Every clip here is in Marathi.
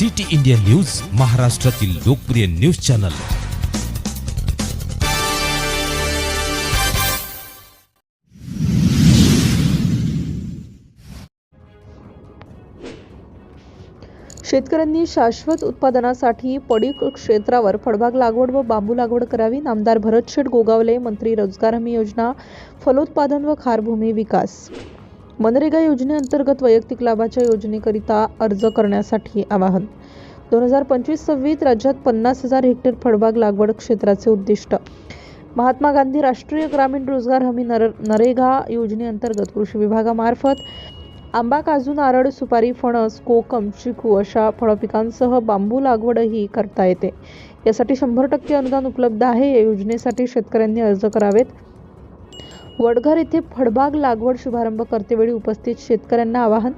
सिटी इंडिया न्यूज महाराष्ट्रातील लोकप्रिय न्यूज चॅनल. शेतकऱ्यांनी शाश्वत उत्पादनासाठी पडीक क्षेत्रावर फळबाग लागवड व बांबू लागवड करावी नामदार भरतशेठ गोगावले मंत्री रोजगार हमी योजना फलोत्पादन व खारभूमी विकास. मनरेगा योजनेअंतर्गत वैयक्तिक लाभाच्या योजनेकरिता अर्ज करण्यासाठी आवाहन. दोन हजार पंचवीस सव्वीस राज्यात पन्नास हजार हेक्टर फळबाग लागवड क्षेत्राचे उद्दिष्ट. महात्मा गांधी राष्ट्रीय ग्रामीण रोजगार हमी नर नरेगा योजनेअंतर्गत कृषी विभागामार्फत आंबा काजू नारळ सुपारी फणस कोकम चिकू अशा फळपिकांसह बांबू लागवडही करता येते. यासाठी शंभर टक्के अनुदान उपलब्ध आहे. या योजनेसाठी शेतकऱ्यांनी अर्ज करावेत. वडघर येथे फळबाग लागवड शुभारंभ करतेवेळी उपस्थित शेतकऱ्यांना आवाहन.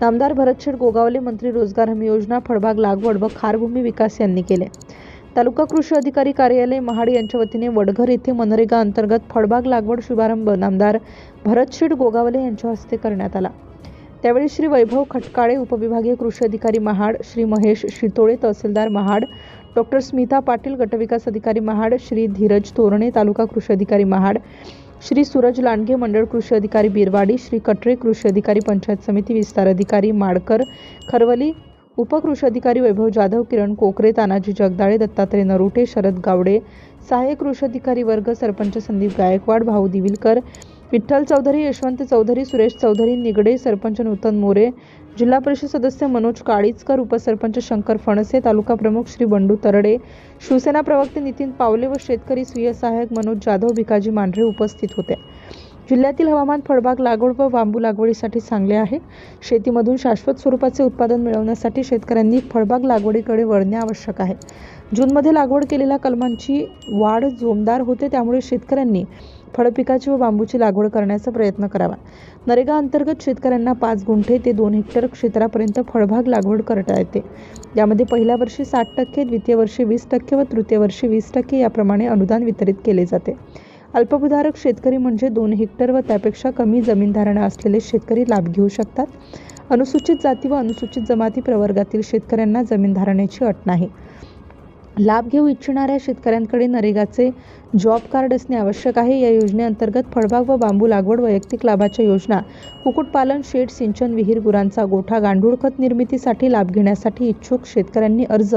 नामदार भरतशेठ गोगावले मंत्री रोजगार हमी योजना फळबाग लागवड व खारभूमी विकास यांनी केले. तालुका कृषी अधिकारी कार्यालय महाड यांच्या वतीने वडघर येथे मनरेगा अंतर्गत फळबाग लागवड शुभारंभ नामदार भरतशेठ गोगावले यांच्या हस्ते करण्यात आला. त्यावेळी श्री वैभव खटकाळे उपविभागीय कृषी अधिकारी महाड श्री महेश शितोळे तहसीलदार महाड डॉक्टर स्मिता पाटील गटविकास अधिकारी महाड श्री धीरज तोरणे तालुका कृषी अधिकारी महाड श्री सूरज लांडगे मंडळ कृषी अधिकारी बिरवाडी श्री कटरे कृषी अधिकारी पंचायत समिती विस्तार अधिकारी माडकर खरवली उपकृषी अधिकारी वैभव जाधव किरण कोकरे तानाजी जगदाळे दत्तात्रय नरुटे शरद गावडे सहाय्यक कृषी अधिकारी वर्ग सरपंच संदीप गायकवाड भाऊ दिविलकर विठ्ठल चौधरी यशवंत चौधरी सुरेश चौधरी निगडे सरपंच नूतन मोरे जिल्हा परिषद सदस्य मनोज काळीचकर उपसरपंच शंकर फणसे तालुका प्रमुख श्री बंडू तरडे शिवसेना प्रवक्ते नितीन पावले व शेतकरी स्वीय सहाय्यक मनोज जाधव भिकाजी मांढरे उपस्थित होते. जिल्ह्यातील हवामान फळबाग लागवड व बांबू लागवडीसाठी चांगले आहे. शेतीमधून शाश्वत स्वरूपाचे उत्पादन मिळवण्यासाठी शेतकऱ्यांनी फळबाग लागवडीकडे वळणे आवश्यक आहे. जूनमध्ये लागवड केलेल्या कलमांची वाढ जोमदार होते त्यामुळे शेतकऱ्यांनी फळपिकाची व बांबूची लागवड करण्याचा प्रयत्न करावा. नरेगा अंतर्गत शेतकऱ्यांना पाच गुंठे ते दोन हेक्टर क्षेत्रापर्यंत फळबाग लागवड करता येते. यामध्ये पहिल्या वर्षी साठ टक्के द्वितीय वर्षी वीस टक्के व तृतीय वर्षी वीस टक्के याप्रमाणे अनुदान वितरित केले जाते. अल्पभूधारक शेतकरी म्हणजे दोन हेक्टर व त्यापेक्षा कमी जमीनधारणा असलेले शेतकरी लाभ घेऊ शकतात. अनुसूचित जाती व अनुसूचित जमाती प्रवर्गातील शेतकऱ्यांना जमीन धारणेची अट नाही. लाभ घेऊ इच्छिणाऱ्या शेतकऱ्यांकडे नरेगाचे जॉब कार्ड असणे आवश्यक आहे. या योजनेअंतर्गत फळबाग व बांबू लागवड वैयक्तिक लाभाच्या योजना कुक्कुटपालन शेड सिंचन विहीर गुरांचा गोठा गांडूळ खत निर्मितीसाठी लाभ घेण्यासाठी इच्छुक शेतकऱ्यांनी अर्ज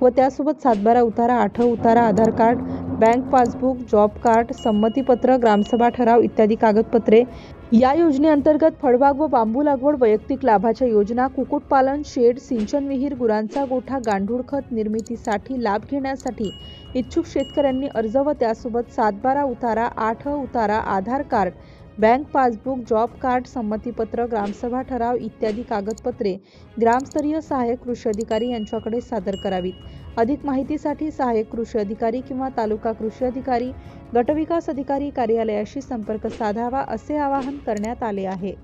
व त्यासोबत सातबारा उतारा आठव उतारा Aadhaar card bank passbook job card संमतीपत्र ग्रामसभा ठराव इत्यादी कागदपत्रे या योजनेअंतर्गत फळबाग व बांबू लागवड वैयक्तिक लाभाच्या योजना कुक्कुटपालन शेड सिंचन विहीर गुरांचा गोठा गांडूळ खत निर्मितीसाठी लाभ घेण्यासाठी इच्छुक शेतकऱ्यांनी अर्ज व त्यासोबत सातबारा उतारा आठ उतारा Aadhaar card bank passbook job card संमतीपत्र ग्रामसभा ठराव इत्यादी कागदपत्रे ग्रामस्तरीय सहाय्यक कृषी अधिकारी यांच्याकडे सादर करावीत. अधिक माहितीसाठी सहाय्यक कृषी अधिकारी किंवा तालुका कृषी अधिकारी गटविकास अधिकारी कार्यालयाशी संपर्क साधावा असे आवाहन करण्यात आले आहे.